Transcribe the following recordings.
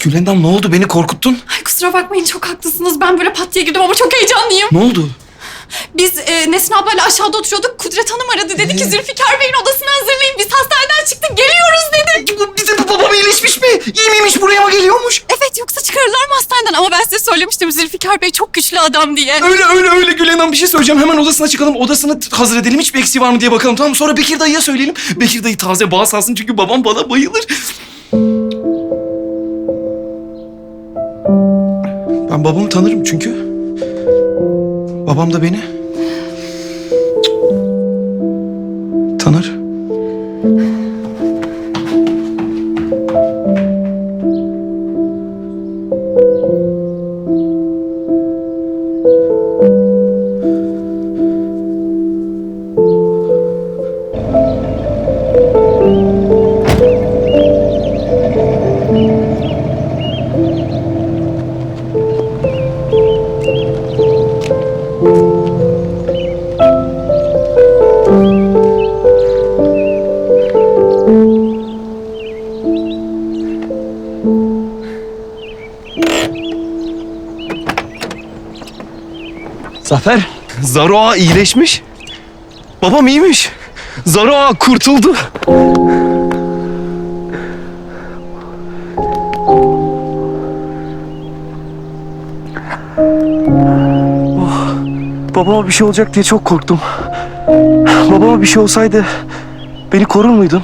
Gülendam ne oldu? Beni korkuttun. Ay kusura bakmayın çok haklısınız. Ben böyle pat diye girdim ama çok heyecanlıyım. Ne oldu? Biz e, Nesrin ablayla aşağıda oturuyorduk. Kudret Hanım aradı. Dedi ki Zülfikar Bey'in odasını hazırlayın. Biz hastaneden çıktık geliyoruz dedi. Bizim bu babam iyileşmiş mi? İyi miymiş? Buraya mı geliyormuş? Evet yoksa çıkarırlar mı hastaneden? Ama ben size söylemiştim Zülfikar Bey çok güçlü adam diye. Öyle öyle öyle Gülendam bir şey söyleyeceğim. Hemen odasına çıkalım. Odasını t- hazır edelim. Hiçbir eksiği var mı diye bakalım. Tamam mı? Sonra Bekir dayıya söyleyelim. Bekir dayı taze bağ salsın çünkü babam bana bayılır. Ben babamı tanırım çünkü. Babam da beni tanır. Zafer, Zaro iyileşmiş. Babam iyiymiş. Zaro kurtuldu. Oh, babama bir şey olacak diye çok korktum. Babama bir şey olsaydı beni korur muydun?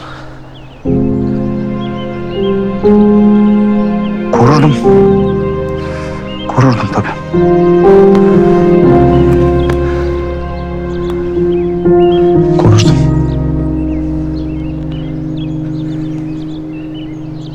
Korurdum. Korurdum tabii.